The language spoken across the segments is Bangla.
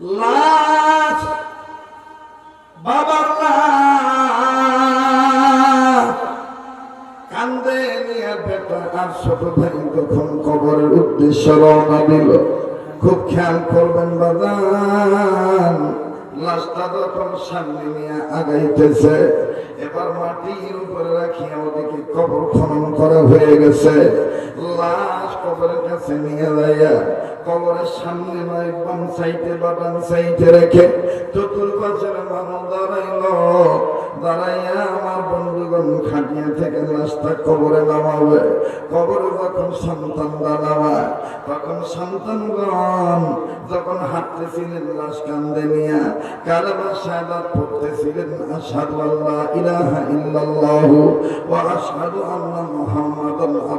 লাশ বাবার কান্দে নিয়ে বেটা আর ছোট ভাই তখন কবরের উদ্দেশ্য রওনা দিল, খুব খেয়াল করবেন বাজান, লাশটা যখন সামনে নিয়ে আগাইতেছে, এবার মাটির উপরে রাখিয়া ওদিকে কবর খনন করা হয়ে গেছে। লাশ কবরের কাছে নিয়ে যাইয়া বাম সাইডে বা ডান রেখে চতুর্পাশের দাঁড়াইল। দাঁড়াইয়া আমার বন্ধুগণ খাটিয়া থেকে লাশটা কবরে নামাবে। কবরে যখন সন্তানরা নামায়, তখন সন্তানগণ যখন হাঁটতেছিলেন লাশ কান্দে নিয়া, কালেমা শাহাদাত পড়তেছিলেন, আশহাদু আল্লাহ ইলাহা ইল্লাল্লাহ ওয়া আশহাদু আন্না মুহাম্মাদান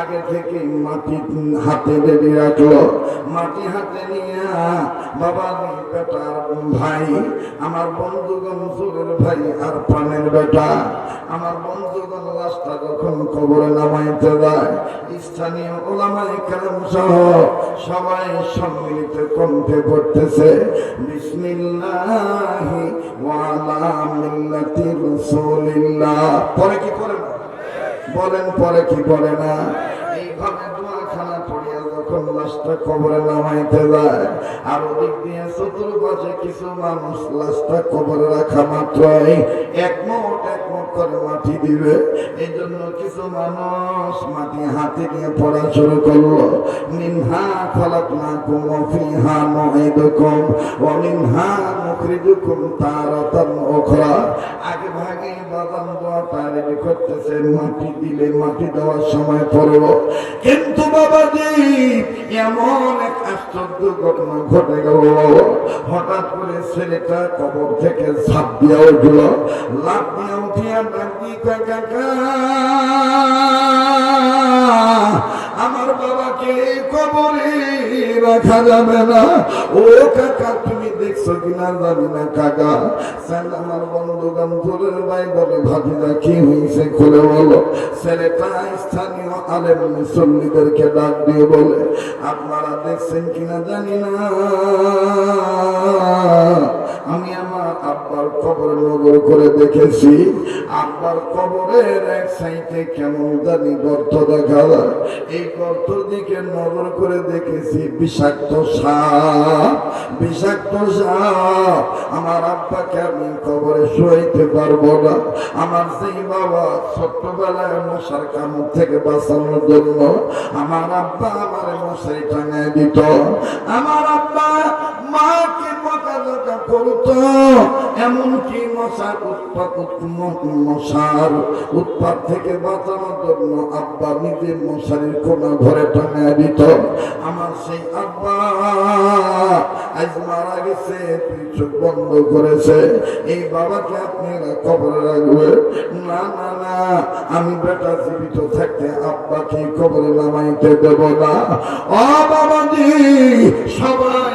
আগে থেকে মাটি হাতে বেঁধে রাখল মাটি হাতে নিয়ে, বাবা বেটার ভাই, আমার বন্ধুগণ সুরের ভাই আর প্রাণের বেটা। আমার বন্ধুগণ লাশটা যখন কবরে নামাইতে যায়, স্থানীয় ওলামাই কালাম সহ সবাই সম্মিলিত কণ্ঠে পড়তেছে বিসমিল্লাহি ওয়ালা মিল্লাতি রাসূলিল্লাহ। পরে কি পড়ে না বলেন পরে কি পড়ে না? এইভাবে যখন নামাইতে যায়, আর দিয়ে কিছু মানুষ রাখা এক করে দিবে। এই জন্য কিছু মানুষ মাটি হাতে নিয়ে পড়া শুরু খলাক না কুম ফিহা নুঈদুকুম ওয়া মিনহা নুখরিজুকুম তারাতান উখরা আগে ভাগে বাদাম দোয়াটা রেডি করতেছে মাটি দিলে মাটি দেওয়ার সময় পড়ল। কিন্তু বাবাজি, এমন এক আশ্চর্য ঘটনা ঘটে গেল। হঠাৎ করে ছেলেটা কবর থেকে ঝাঁপ দিয়া উঠল। লাভ দিয়া উঠিয়া ডাকি কাকা, আমার বাবাকে কবরে রাখা যাবে না। ও কাকা, তুমি দেখছ কিনা? না কাকা স্যার, আমার বন্ধু গান্ধুরের ভাই বলে ভাবিরা কি হয়েছে খুলে বলো। ছেলেটা স্থানীয় আলেম মুসল্লিদেরকে ডাক দিয়ে বলে, আপনারা দেখছেন কিনা জানি না। আমি আমার আব্বার কবর নজর করে দেখেছি। আব্বার কবরের এক সাইডে কেমন জানি গর্ত দেখা যায়। এই গর্তর দিকে নজর করে দেখেছি বিষাক্ত সাপ। বিষাক্ত সাপ। আমার আব্বাকে আমি কবরে শুয়াইতে পারব না। আমার সেই বাবা ছোট্টবেলায় মশার কামড় থেকে বাঁচানোর জন্য আমার আব্বা আমার মশারি টাঙায় দিত। আমার আব্বা মাকে বকাঝকা করতো এমনকি মশার উৎপাত মশার উৎপাত থেকে বাঁচানোর জন্য আব্বা নিজে মশারির কোনা ঘরে টাঙায় দিত। আমার সেই আব্বা আজ মারা গেছে, তুই চোখ বন্ধ করেছে। এই বাবাকে আপনারা কবরে রাখবেন না না না, আমি বেটা জীবিত থাকতে আব্বাকে কবরে নামাইতে দেব না। ও বাবাজি, সবাই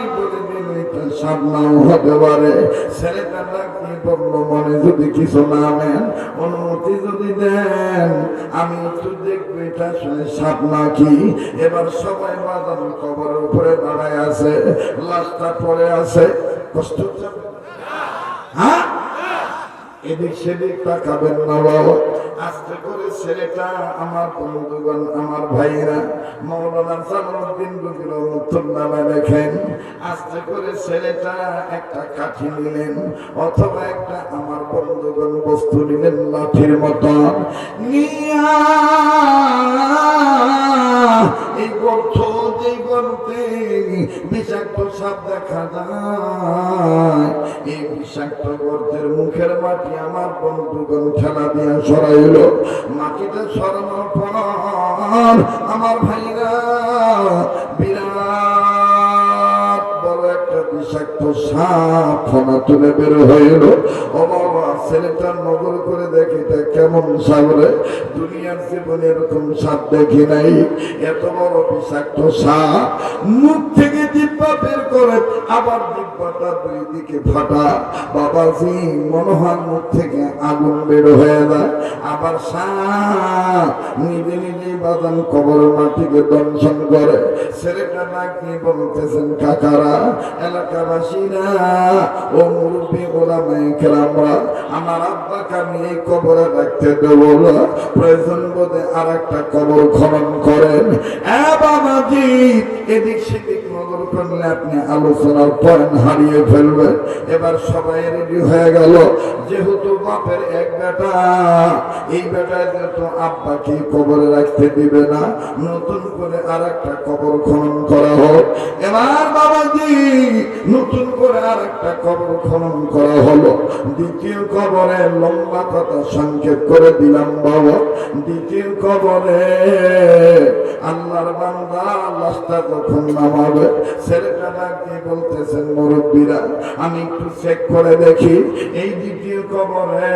এটা সামনাও হতে পারে ছেলেটা ডাকিয়ে বলল, মনে যদি কিছু না নেন, অনুমতি যদি দেন, আমি একটু দেখব এটা সাপ নাকি। এবার সবাই বাজার কবরের উপরে দাঁড়ায় আছে, লাশটা পড়ে আছে। প্রস্তুত হ্যাঁ? এদিক সেদিক তাকাবেন না বাবা। আস্তে করে ছেলেটা আমার বন্ধুগণ, আমার ভাইরা মৌলানা সালাউদ্দিন রবির রহমতুল্লাহ দেখেন আস্তে করে ছেলেটা একটা কাঠি নিলেন, অথবা একটা আমার বন্ধুগণ বস্তু নিলেন, লাঠির মতন। নিয়া বিষাক্ত সাপ দেখা যায়। এই বিষাক্ত গর্তের মুখের মাটি আমার বন্ধুগণ খেলা দিয়া সরাইল। মাটিটা সরানোর আমার ভাইরা বিরাট বড় একটা বিষাক্ত সাপ ফোনা তুলে বের হইল। ও বাবা ছেলেটা নজর করে দেখে কেমন সাগরে? দুনিয়ার জীবনে এরকম সাপ দেখি নাই। এত বড় বিষাক্ত সাপ। মুখ থেকে দিব্যা বের করে, আবার দিব্যাটা দুই দিকে ফাটা। বাবাজি মুখ থেকে আগুন হয়ে যায়। আবার সাপ নিজে নিজে বাদান কবর মাটিকে দংশন করে। ছেলেটা বলতেছেন, কাকারা, এলাকাবাসীরা ও মুরব্বী ওলামাই খেলামরা আমার আব্বাকে এই কবরে রাখতে দেবো প্রয়োজন বোধে আর একটা কবর খনন করেন। এ বাবাজি, এদিক সেদিক করলে আপনি আলোচনার পয়েন্ট হারিয়ে ফেলবেন। এবার সবাই রেডি হয়ে গেল। যেহেতু বাপের এক বেটা, এই বেটা যেহেতু আব্বাকে কবরে রাখতে দিবে না? নতুন করে আর একটা কবর খনন করা হোক। এবার বাবাজি, নতুন করে আর একটা কবর খনন করা হলো। দ্বিতীয় কবরে লম্বা কথা সংক্ষেপ করে দিলাম বাবা। দ্বিতীয় কবরে আল্লাহর বান্দা লাশটা যখন নামাবে ছেলেটা ডাকি বলতেছেন মুরব্বীরা, আমি একটু চেক করে দেখি। এই দ্বিতীয় কবরে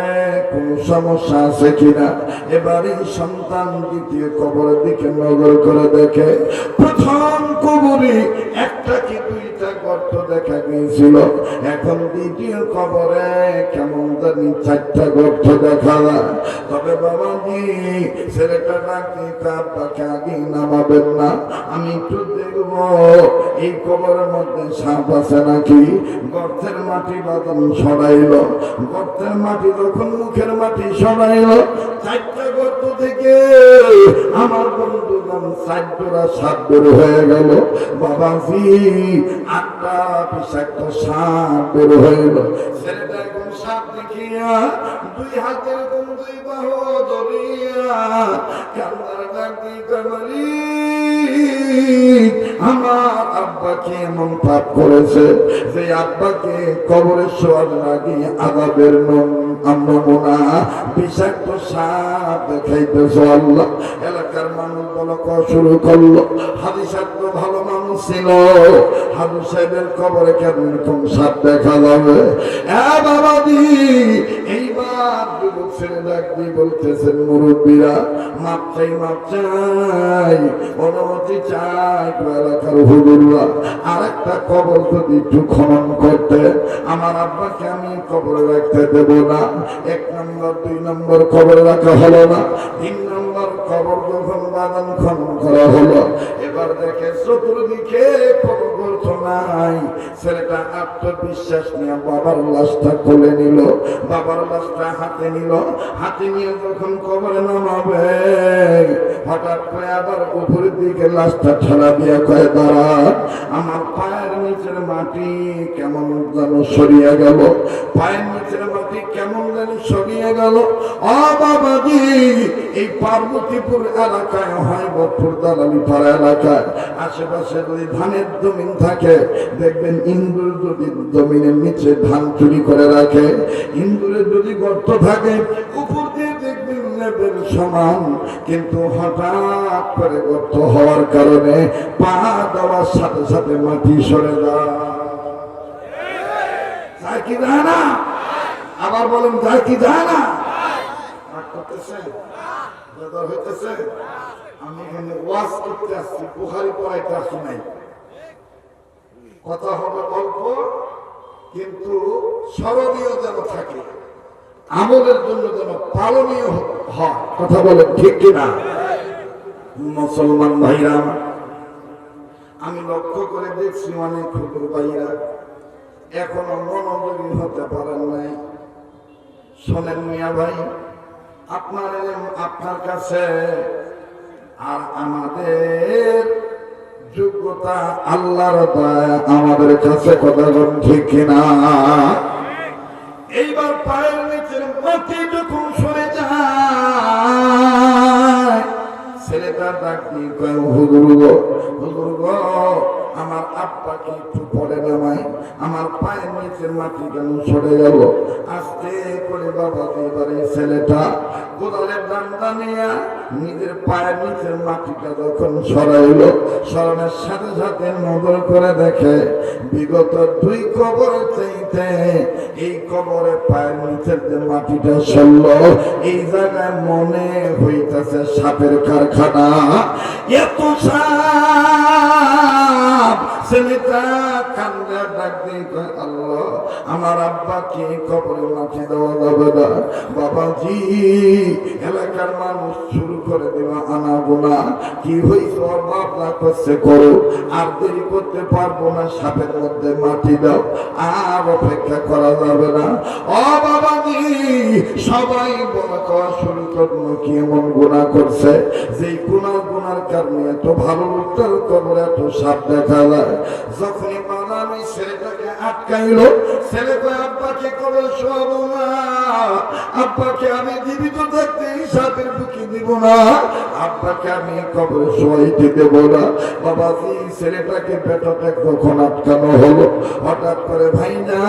কোন সমস্যা আছে কিনা? এবারে সন্তান দ্বিতীয় কবরের দিকে নজর করে দেখে। প্রথম গর্ত দেখা গিয়েছিল। এখন দ্বিতীয় কবরে কেমন জানি চারটা গর্ত দেখা যায় তবে বাবাজি, ছেলেটা ডাকি তার তাকে আগে নামাবেন না। আমি একটু দেখব, এই কবরের মধ্যে সাপ আছে নাকি? গর্তের মাটি বাদন সরাইল গর্তের মাটি যখন মুখের মাটি সরাইল চারটা গর্ত থেকে আমার বন্ধুগণ চারটা সাপ বের হয়ে গেল। বাবাজি, আটটা বিষাক্ত সাপ বের হয়ে গেল। ছেলেটা এখন সাপ দেখিয়া দুই হাতের কোন দুই বাহু ধরিয়া কান্দার ডাক কামারি আমার আব্বাকে এমন পাপ করেছে যে আব্বাকে আগে আদাবের নমুনা বিষাক্ত সাপ এলাকার মানুষ শুরু করল? তো ভালো মানুষ ছিল। সাহেবের কবরে এরকম সাপ দেখা যাবে? এ এইবার যুবক ছেলে ডাক দিয়ে বলতেছেন, মুরব্বীরা, মাপ চাই মাপ চাই, অনুমতি চাই। হুজুররা কবর যদি একটু আমার আব্বাকে আমি কবরে রাখতে দেব এক নম্বর, দুই নম্বর কবরে রাখা হলো না। তিন নম্বর আত্মবিশ্বাস নিয়ে বাবার লাশটা কোলে নিল বাবার লাশটা হাতে নিল হাতে নিয়ে যখন কবরে নামাবে হঠাৎ করে আবার উপরের দিকে লাশটা ঠেলা দিয়ে কয়ে দাঁড়া আমার পায়ের নিচের মাটি কেমন যেন সরিয়ে গেল পায়ের নিচের মাটি কেমন যেন সরিয়ে গেল বাবাজি এই পার্বতীপুর এলাকায়, হয় বটপুর দালালি পাড়া এলাকায়। আশেপাশে যদি ধানের জমিন থাকে, দেখবেন ইন্দুর যদি জমিনের নিচে ধান চুরি করে রাখে। ইন্দুরের যদি গর্ত থাকে উপর দিয়ে দেখবেন সমান। কিন্তু হঠাৎ করে গর্ত হওয়ার কারণে পা দেওয়ার সাথে সাথে মাটি সরে যায়। কি যায় না? আবার বলেন, যায় কি যায় না? বেদর হইতেছে, আমি এখানে ওয়াজ করতে আসছি বুহারি পড়াইতে আসছি নাই। কথা হবে অল্প, কিন্তু স্মরণীয় যেন থাকে, আমলের জন্য যেন পালনীয় হয়। কথা বলেন ঠিক কিনা? মুসলমান ভাইরা। আমি লক্ষ্য করে দেখছি অনেক হুকুর ভাইরা এখনও মনোযোগী হতে পারেন নাই। শোনেন মিয়া ভাই আপনার আপনার কাছে। আর আমাদের যোগ্যতা আল্লাহর দয়া আমাদের কাছে কথা ঠিক কিনা? এইবার পায়ের নিচের মাটি যখন সরে যায়। ছেলেটা ডাক দিয়ে হুজুর আমার আব্বাকে একটু পরে নামাই আমার পায়ের নিচের মাটি কেন সরে গেল আস্তে করে বাবা এবারে ছেলেটা কোদালের ডান্ডা নিয়ে নিজের পায়ের নিচের মাটিটা যখন সরাইল, সরানোর সাথে সাথে নজর করে দেখে, বিগত দুই কবর চাইতে এই কবরে পায়ের নিচের যে মাটিটা সরল, এই জায়গায় মনে হইতেছে সাপের কারখানা। এত সাপ ছেলেটা কান্দে ডাক দিয়ে কয়, আল্লাহ আমার আব্বাকে কবরে মাটি দেওয়া যাবে না? বাবাজি এলাকার মানুষ শুরু করে দিল আনা গোনা। কি হয়েছে না করছে করো। আর দেরি করতে পারব না সাপের মধ্যে মাটি দাও। আর অপেক্ষা করা যাবে না। ও বাবাজি সবাই বলা কওয়া শুরু করল কি এমন গুণা করছে? যেই গুণা গুনার কারণে এত ভালো লোকটার কবর এত সাপ দেখা যায়। যখনই মানা ছেলেটাকে আটকাইলো, ছেলে কয়, আব্বাকে কবর শোয়াবো না, আব্বাকে আমি জীবিত থাকতে সাপের বুকে দিব না, আব্বাকে আমি কবরে শোয়াইতে দেব না। বাবাজি, ছেলেটাকে পেটাতে কখন আটকানো হলো? হঠাৎ করে ভাই না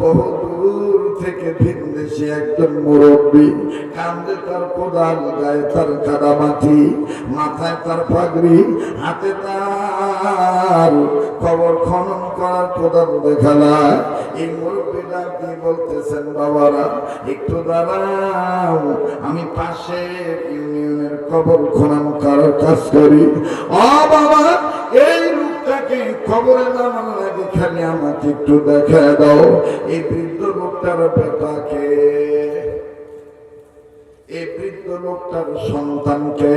বহু দূর থেকে ভিনদেশে একজন মুরব্বী কান্দে তার কোদাল, গায়ে তার কাদা মাটি মাথায় তার পাগড়ি, হাতে তার কবর খনন করার কোদাল দেখালা এই মুরব্বীরা কি বলতেছেন বাবারা? একটু দাঁড়াও, আমি পাশে ইউনিয়নের কবর খনন করার কাজ করি। ও বাবা, এই লোকটাকে খবরে নামানোর লাগে খালি আমাকে একটু দেখা দাও। এই বৃদ্ধ লোকটার বেটাকে। এই বৃদ্ধ লোকটার সন্তানকে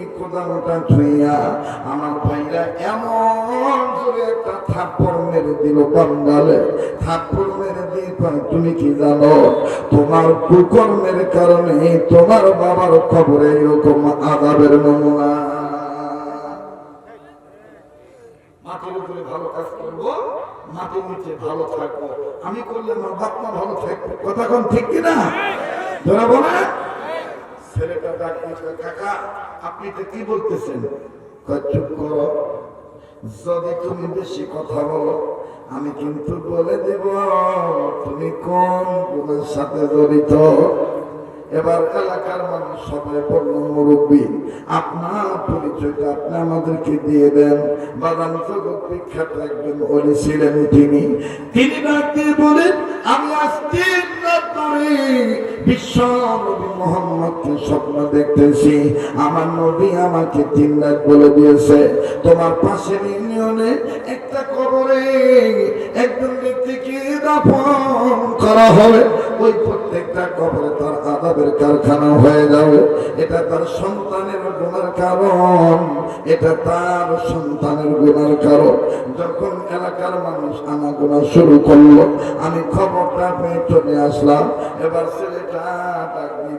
তুমি কি জানো, তোমার কুকর্মের কারণে তোমার বাবার খবরে এরকম আদাবের নমুনা। মাটির উপরে ভালো কাজ করব, মাটির নিচে ভালো থাকব। আমি করলে আমার মা ভালো থাকবে। কথা কোন ঠিক কিনা? ধরাবো না ছেলেটা ডাক কাকা, আপনি তো কি বলতেছেন? চুপ করো। যদি তুমি বেশি কথা বলো, আমি কিন্তু বলে দেব তুমি কোন গুণের সাথে জড়িত? এবার এলাকার মানুষ সবাই বলল, মুরব্বী, আপনার পরিচয়টা আপনি আমাদেরকে দিয়ে দেন। বাদাম জগৎ বিখ্যাত একজন অলি ছিলেন তিনি। তিনি বলেন, আমি আজকে রাত বিশ্ব নবী স্বপ্ন দেখতেছি। আমার নবী আমাকে তিন রাত বলে দিয়েছে। তোমার পাশের ইউনিয়নে একটা কবরে একজন করা হবে। ওই প্রত্যেকটা কবরে তার আদাবের কারখানা হয়ে যাবে। এটা তার সন্তানের গুণার কারণ। এটা তার সন্তানের গুণার কারণ। যখন এলাকার মানুষ আনাগোনা শুরু করল, আমি খবরটা পেয়ে চলে আসলাম। এবার ছেলেটা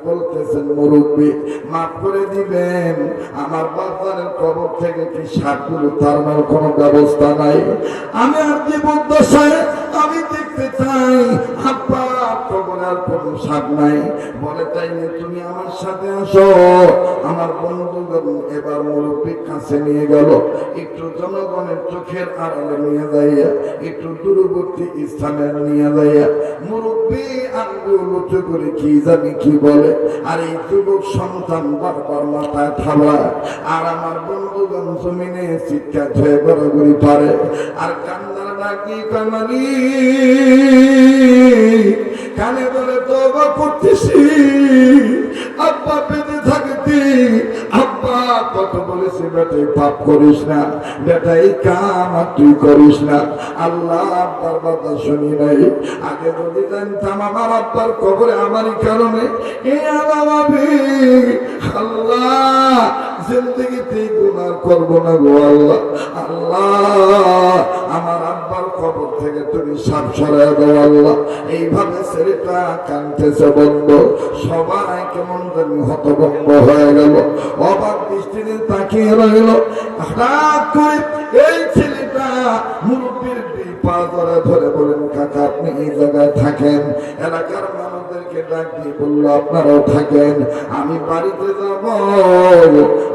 বলতেছেন, মুরব্বী, মাফ করে দিবেন। আমার বাজারের কবর থেকে কি সাপগুলো তাড়ানোর কোনো ব্যবস্থা নাই? আমি আর জীবন দশায় কোনো নাই। বলে তাইলে তুমি আমার সাথে আসো। আমার বন্ধুগণ এবার মুরব্বীর কাছে নিয়ে গেল, একটু জনগণের চোখের আড়ালে নিয়ে যাইয়া, একটু দূরবর্তী স্থানে নিয়ে যাইয়া, মুরব্বী আঙ্গুল উঁচু করে কি জানি কি বলে, আর এই যুবক সন্তান বারবার মাথায় থামলায় আর আমার বন্ধুগণ জমিনে চিৎকার ছয়ে গড়াগড়ি পারে। আর কান্নার ডাকি কামালি কানে বলে তো করতেছি আব্বা পেতে থাকতি। আব্বা কত বলেছে, বেটা, এই পাপ করিস না। বেটা, এই কাম তুই করিস না। আল্লাহ আব্বার কথা শুনি নাই। আগে যদি জানতাম আমার আব্বার কবরে আমারই কারণে। এ আল্লাহ আল্লাহ জিন্দগিতে গুনাহ করব না গো আল্লাহ। আল্লাহ থেকে তুমি সব সরাই দাও আল্লাহ। এইভাবে ছেলেটা কানতেছে বন্ধ। সবাই কেমন জানি হতভম্ব হয়ে গেল। অবাক দৃষ্টিতে তাকিয়ে রইল। হঠাৎ করে এই ছেলেটা মুরব্বীর পা ধরে ধরে বলেন, কাকা, আপনি এই জায়গায় থাকেন। এলাকার মানুষদেরকে ডাক দিয়ে বললো আপনারাও থাকেন আমি বাড়িতে যাব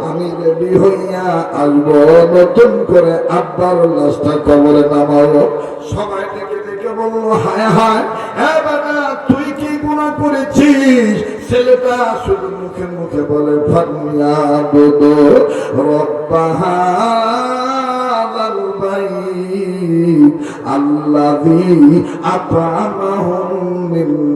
আমি রেডি হইয়া আসবো নতুন করে আব্বার লাশটা কবরে নামাবো সবাই ডেকে ডেকে বললো হায় হায় হ্যাঁ বাবা তুই কি গুণা করেছিস ছেলেটা শুধু মুখে মুখে বলে ফার্মিয়া বুদ রব্বাহা البيت الذي أطعمهم من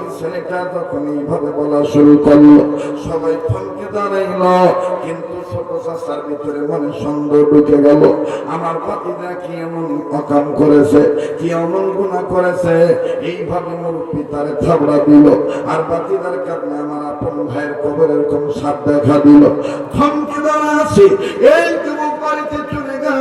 ছেলেটা তখন এইভাবে বলা শুরু করল, সবাই থমকে দাঁড়াইল, কিন্তু ছোট চাষার ভিতরে মনে সন্দেহ ঢুকে গেল, আমার পাতিরা কি এমন অকাম করেছে, কি এমন গুণা করেছে? এইভাবে মুরব্বী তারে থাবড়া দিল, আর বাতিদার কারণে আমার আপন ভাইয়ের কবর এরকম সাপ দেখা দিল। থমকে দাঁড়া আছে, এই যুবক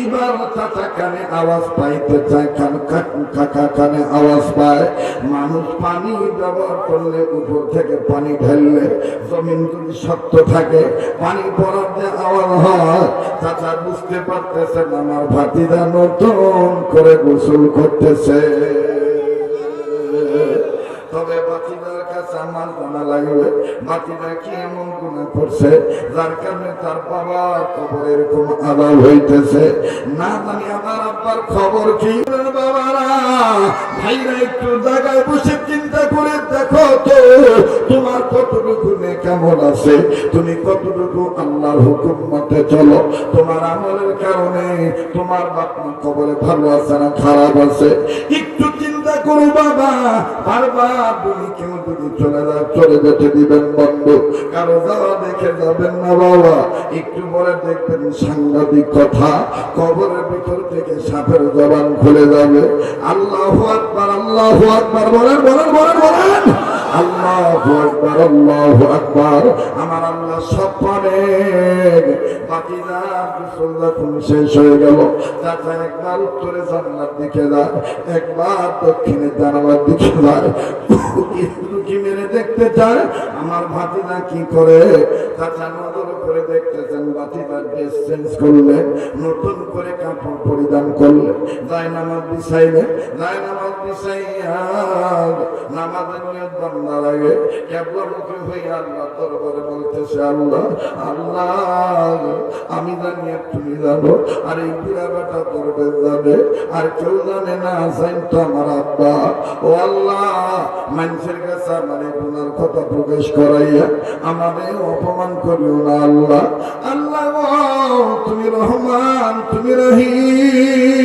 এইবার চাচা কানে আওয়াজ পাইতে চায় কান কাকা কানে আওয়াজ পায়। মানুষ পানি ব্যবহার করলে উপর থেকে পানি ঢেললে জমিন যদি শক্ত থাকে, পানি পড়ার যে আওয়াজ হয় চাচা বুঝতে পারতেছেন আমার ভাতিরা নতুন করে গোসল করতেছে। লাগবে কি এমন গুণা করছে, যার কারণে তার খবর এরকম আদাব হইতেছে। না জানি আমার আব্বার খবর কি। বাবারা, ভাইরা একটু জায়গায় বসে চিন্তা করে দেখো তো, তোমার কতটুকু কেমন আছে, তুমি কতটুকু আল্লাহর হুকুম মতে চলো। তোমার আমলের কারণে তোমার বাপ মা খবরে ভালো আছে না খারাপ আছে? একটু করো বাবা। বারবার বলি, কেউ যদি চলে যায়, চলে যেতে দিবেন বন্ধ। কারও যাওয়া দেখে যাবেন না বাবা। একটু পরে দেখবেন সাংঘাতিক কথা। কবরের ভিতর থেকে সাপের জবান খুলে যাবে। আল্লাহ আকবার আল্লাহ আকবার, বলেন বলেন বলেন বলেন। আল্লাহ আকবার আল্লাহ আকবার। আমার আল্লাহ সব বাকিরা গোসল যখন শেষ হয়ে গেল, চাচা একবার উত্তরে জানালার দিকে যায় একবার দক্ষিণে মেরে দেখতে চায় আমার ভাতিনা কি করে? করে দেখতেছেন ড্রেস চেঞ্জ করলে, নতুন করে কাপড় পরিধান করলে নামাজ নামাজ আমি জানি আর তুমি জানো, আর এই বুড়া বেটা করবে জানে আর কেউ জানে না আমার আব্বা ও আল্লাহ, মানুষের কাছে আমার গুনার কথা প্রকাশ করাইয়া আমাদের অপমান করিও না আল্লাহ। আল্লাহ তুমি রহমান, তুমি রহিম।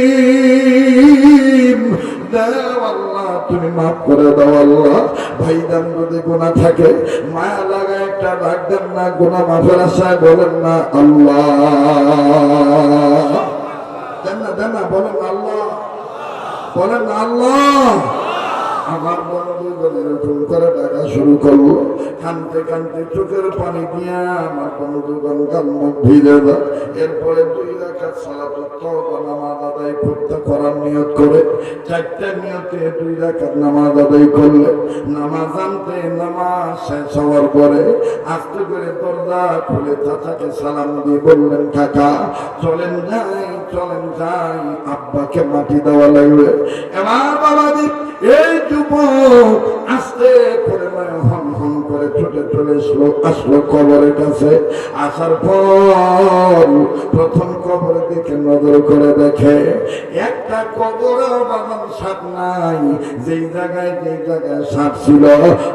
দাও আল্লাহ, তুমি মাফ করে দাও আল্লাহ। ভাইদান যদি গুণা থাকে, মায়া লাগা একটা ডাক দেন না গুণা মাফের আশায় বলেন না আল্লাহ। দেন না দেন না, বলেন আল্লাহ। বলেন আল্লাহ। আমার বন্ধুগণ এরকম করে ডাকা শুরু করল কানতে কানতে চোখের পানি দিয়া আমার বন্ধুগণ গাল মুখ যায়। এরপরে দুই রাখার সালাত নামাজ আদায় করতে করার নিয়ত করে। চারটা নিয়তে দুই রাখার নামাজ আদায় করলে নামাজ আনতে নামাজ শেষ হওয়ার পরে আস্তে করে দরজা খুলে চাচাকে সালাম দিয়ে বললেন, কাকা, চলেন যাই। চলেন যাই আব্বাকে মাটি দেওয়া লাগবে। এবার বাবাজি এই যুবক আস্তে করে নয় ফোন করে ছুটে চলে আসলো আসলো কবরের কাছে। আসার পর প্রথম কবরের দিকে নজর করে দেখে, একটা কবরও বাগান সাপ নাই। যেই জায়গায় যেই জায়গায় সাপ ছিল,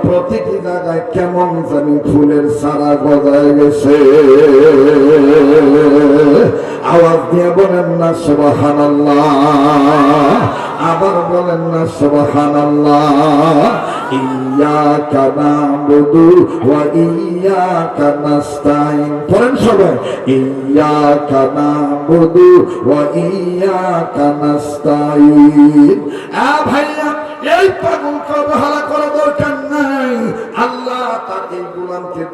প্রতিটি জায়গায় কেমন জানি ফুলের সারা গজায় গেছে। আওয়াজ দিয়ে বলেন না, সুবহানাল্লাহ। আবার বলেন না, সুবহানাল্লাহ। ইয়াকা নাবুদু ওয়া ইয়াকা নাস্তাইন। পড়েন সবাই। ইয়াকা নাবুদু ওয়া ইয়াকা নাস্তাইন। আ ভাইয়া, এই পাগল কবহালা করা দরকার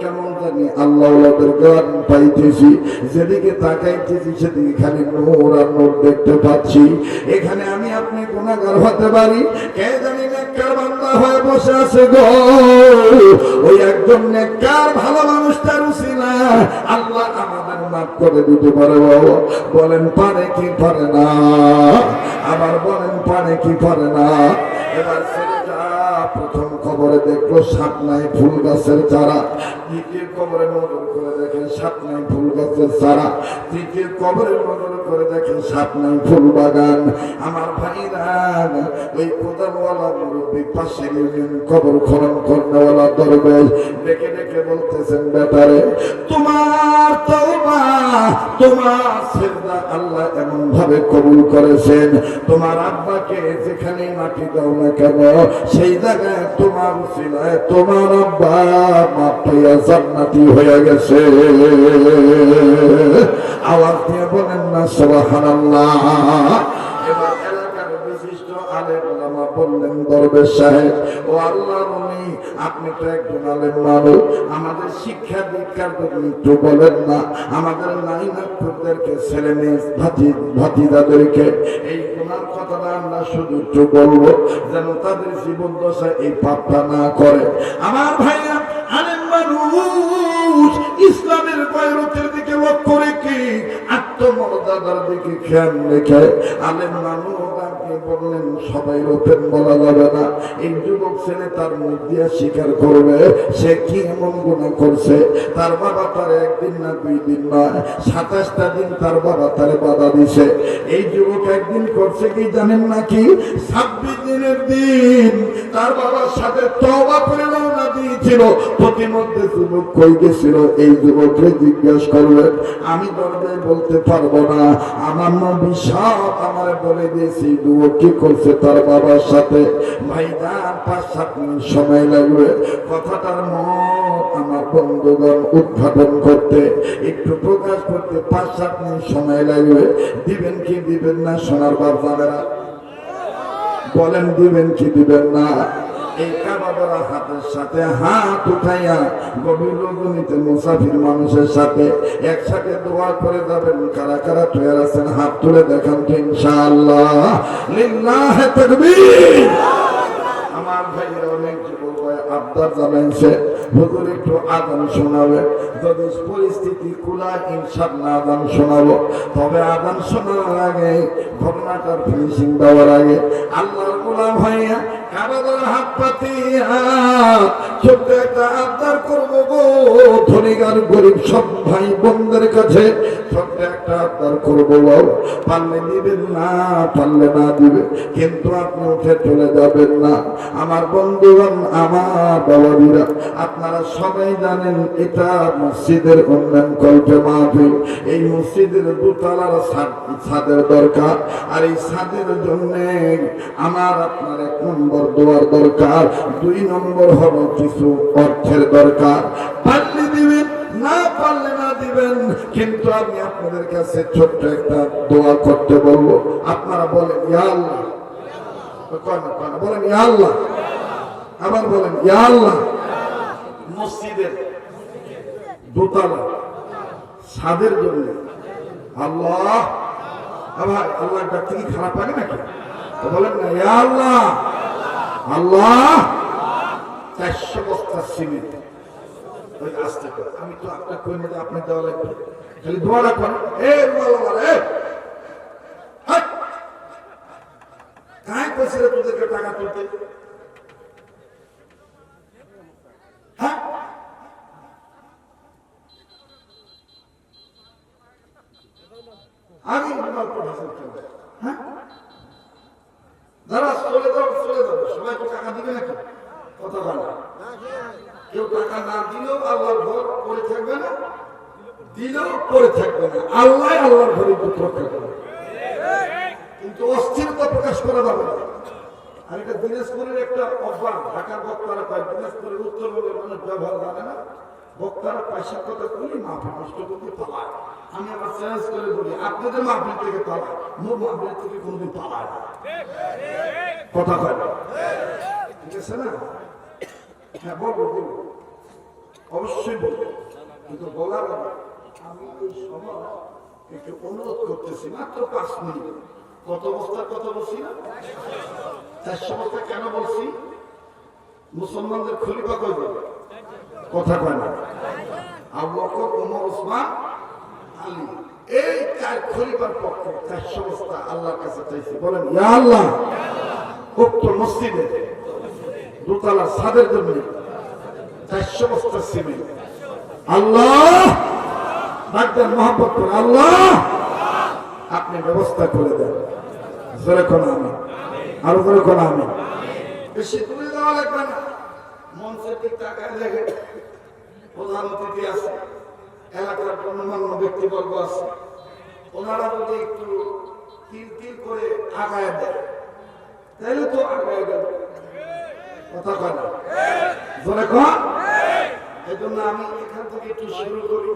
কেমন জানি আল্লাহ গান পাইতেছি, যেদিকে তাকাইতেছি সেদিকে খালি নোর আর নোর দেখতে পাচ্ছি। এখানে আমি আপনি গুণাগার হতে পারি, কে জানি ভালো মানুষটার করে দিতে পারে বলেন, পারে কি পারে না? আবার বলেন, পারে কি পারে না? এবার খবরে দেখল সাত নাই ফুল গাছের চারা। দ্বিতীয় কোমরে নজর করে দেখেন সাত নাই ফুল গাছের চারা তৃতীয় করে ফুল বাগান। আমার ওই মুরব্বী খনন কর্ণওয়ালা দরবেশ। ডেকে ডেকে বলতেছেন বেটারে তোমার তোমার আল্লাহ এমন ভাবে কবুল করেছেন। তোমার আব্বাকে যেখানে মাটি দাও না কেন, সেই জায়গায় তোমার উসিলায় তোমার আব্বা মাপ জান্নাতি হয়ে গেছে। দিয়ে বলেন না, সুবহানাল্লাহ। এবার এলাকার বিশিষ্ট আলেম ওলামা বললেন, দরবেশ সাহেব, ও আল্লাহর উনি আপনি তো একজন আলেম মানুষ। আমাদের শিক্ষা দীক্ষার একটু বলেন না। আমাদের ছেলে মেয়ে, ভাতি ভাতিদাদেরকে এই গুনার কথাটা আমরা শুধু একটু বলব, যেন তাদের জীবন দশা এই পাপটা না করে। আমার ভাইয়া আলেম মানুষ, ইসলামের লক্ষ্য রেখে আত্মমর্যাদার দিকে খেয়াল রেখে আলেম মানুষ বললেন, সবাই ওপেন বলা যাবে না। এই যুবক ছেলে তার মুখ দিয়ে স্বীকার করবে, সে কি এমন গুণা করছে? তার বাবা তার একদিন না দুই দিন সাতাশটা দিন তার বাবা তার বাধা দিছে। এই যুবক একদিন করছে কি জানেন নাকি? ছাব্বিশ দিনের দিন তার বাবার সাথে তবা দিয়েছিল। প্রতিমধ্যে যুবক কই গেছিল? এই যুবককে জিজ্ঞেস করবেন আমি দরবে বলতে পারব না। আমার নবী সব আমার বলে দিয়েছি যুবক কি করছে তার বাবার সাথে? ভাইদার পাঁচ, সাত সময় লাগবে। কথাটার মত আমার বন্ধুগণ উদ্ঘাটন করতে, একটু প্রকাশ করতে পাঁচ, সাত মিনিট সময় লাগবে। দিবেন কি দিবেন না, সোনার বলেন দিবেন কি দিবেন না? এই কাবাবরা হাতের সাথে হাত উঠাইয়া গভীর রজনীতে মুসাফির মানুষের সাথে একসাথে দোয়া করে যাবেন। কারা কারা তৈরি আছেন, হাত তুলে দেখান তো ইনশাআল্লাহ। লিল্লাহ তাকবীর। আমার ভাইয়ের অনেক যুবক আবদার জানাইছে, হুজুর একটু আদান শোনাবে। যদি পরিস্থিতি কুলা ইনশাআল্লাহ আদান শোনাবো। তবে আদান শোনার আগে ঘটনাটার ফিনিশিং দেওয়ার আগে আল্লাহর গোলাম ভাইয়া কিন্তু আপনি উঠে চলে যাবেন না। আমার বন্ধুগণ, আমার বাবাদিরা আপনারা সবাই জানেন এটা মসজিদের উন্নয়ন কল্পে মাহফিল। এই মসজিদের দুতলার ছাদ- ছাদের দরকার। আর এই ছাদের জন্য আমার আপনার এক নম্বর দোয়ার দরকার। দুই নম্বর হলো কিছু অর্থের দরকার। পারলে দিবেন না পারলে না দিবেন। কিন্তু আমি আপনাদের কাছে ছোট্ট একটা দোয়া করতে বলব। আপনারা বলেন ইয়া না, বলেন আবার বলেন মসজিদের দোতলা ছাদের জন্য। আল্লাহ আল্লাহ কি খারাপ লাগে নাকি? বলেন না আল্লাহ। আল্লাহ! চারশো বস্তা সিমেন্ট। ওই আসতে করে। আমি তো আপনার কই না আপনি দেওয়া লাগবে? খালি দোয়া রাখবেন এ হাট! কাই কইছিল তোদেরকে টাকা তুলতে? হ্যাঁ আমি রুমাল পড়েছেন হ্যাঁ? দাঁড়া চলে যাও, চলে যাব সবাই তো টাকা কেউ টাকা না দিলেও আল্লাহর ঘর পড়ে থাকবে না, দিলেও পড়ে থাকবে না। আল্লাহ আল্লাহর ঘরে কিন্তু অস্থিরতা প্রকাশ করা যাবে না। আর এটা দিনাজপুরের একটা অভ্যাস ঢাকার বক্তারা পায় দিনাজপুরের উত্তরবঙ্গের মানুষ ব্যবহার জানে না। বক্তারা পয়সার কথা বলি মাফি নষ্ট করতে পালায়? আমি আবার চ্যালেঞ্জ করে বলি, আপনাদের মাহফিল থেকে পালায় মোর মাহফিল থেকে কোনোদিন পালায় না। কথা কয়। ঠিক আছে না? হ্যাঁ বলব বলব অবশ্যই বলব। কিন্তু বলার আমি এই সময় একটু অনুরোধ করতেছি, মাত্র পাঁচ মিনিট। কত বস্তার কথা বলছি না? চারশো বস্তা কেন বলছি? মুসলমানদের খলিফা কই বলে? কথা কয় না। আবু বকর, ওমর, ওসমান, আলী, এই চার খলিফার পক্ষে চারশো বস্তা আল্লাহর কাছে চাইছি। বলেন, ইয়া আল্লাহ, উক্ত মসজিদে দোতলা ছাদের জন্য চারশো বস্তা সিমেন্ট। আল্লাহ বাগদান মোহাম্মদ আল্লাহ, আপনি ব্যবস্থা করে দেন। জোরে কোন আমি আরও জোরে কোন আমি বেশি দেওয়া লাগবে না। মঞ্চের দিক টাকায় দেখে প্রধান অতিথি আছে, এলাকার গণ্যমান্য ব্যক্তিবর্গ আছে। ওনারা যদি একটু তিল তিল করে আগায় দেয়, তাহলে তো আগায় গেল কথা কয় না? জোরে এই জন্য আমি এখান থেকে একটু শুরু করি।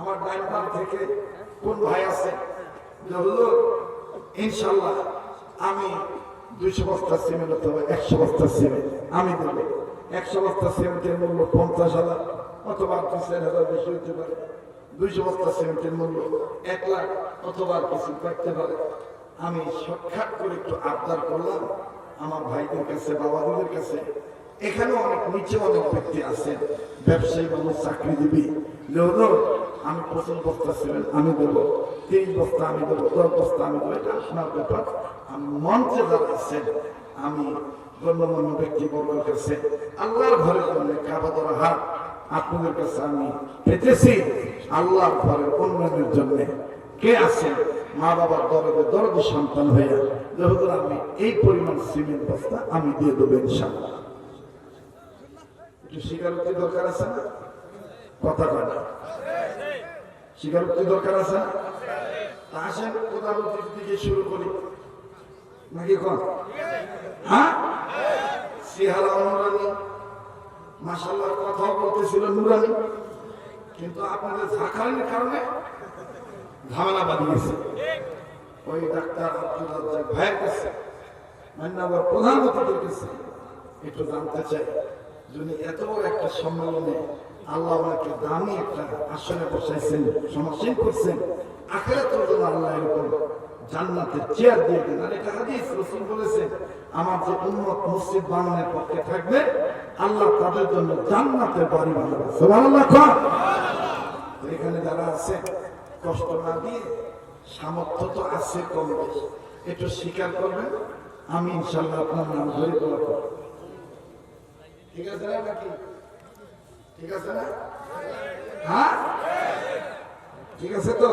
আমার ডাইন বাম থেকে কোন ভাই আছে? যে ইনশাল্লাহ আমি দুইশো বস্তা সিমেন্ট অথবা একশো বস্তা সিমেন্ট। আমি দেবো একশো বস্তা সিমেন্টের মূল্য পঞ্চাশ হাজার অথবা চার হাজার বেশি হতে পারে। দুইশো বস্তা সিমেন্টের মূল্য এক লাখ অথবা কিছু করতে পারে। আমি সাক্ষাৎ করে একটু আবদার করলাম আমার ভাইদের কাছে, বাবাদের কাছে। এখানে অনেক নিচে অনেক ব্যক্তি আছেন, ব্যবসায়ী মানুষ চাকরিজীবী। আমি পঁচিশ বস্তা ছিলেন আমি দেবো, তিরিশ বস্তা আমি দেবো, দশ বস্তা আমি দেবো, এটা আপনার ব্যাপার। মঞ্চে আছেন আমি গণ্যমান্য ব্যক্তিবর্গের কাছে আল্লাহর ঘরের জন্য কাবা ধরা হাত আপনাদের কাছে আমি পেতেছি, আল্লাহর ঘরের উন্নয়নের জন্য। কে আছেন? মা বাবার দরদে দরদ সন্তান হইয়া যেহেতু আমি এই পরিমাণ সিমেন্ট বস্তা আমি দিয়ে দেবো ইনশাল্লাহ একটু স্বীকারোক্তি দরকার আছে না? কথা কয় না। স্বীকারোক্তি দরকার আছে না? তা আসেন প্রধান অতিথি থেকে শুরু করি। নাকি কন? হ্যাঁ? সিহারা অনুরানী মাসাল্লাহ কথা বলতেছিল নুরানি। কিন্তু আপনাদের ঝাঁকালির কারণে ঝামেলা বাঁধিয়েছে ওই ডাক্তার আব্দুল রাজ্জাক ভাইয়ের কাছে মান্নাবার প্রধান অতিথির কাছে একটু জানতে চাই, যিনি এত একটা সম্মেলনে আল্লাহ ওনাকে দামি একটা আসনে বসাইছেন, সমাসীন করছেন, আখেরাতের জন্য আল্লাহ এরকম জান্নাতের চেয়ার দিয়ে দেন আর এটা হাদিস রসুল বলেছেন, আমার যে উন্মত মসজিদ বানানোর পক্ষে থাকবে, আল্লাহ তাদের জন্য জান্নাতের বাড়ি বানাবে। সুবহানাল্লাহ কর এখানে যারা আছে, কষ্ট না দিয়ে সামর্থ্য তো আছে কম বেশি। একটু স্বীকার করবেন, আমি ইনশাল্লাহ আপনার নাম ধরে দোয়া করব। ঠিক আছে না নাকি? ঠিক আছে না? হ্যাঁ? ঠিক আছে তো?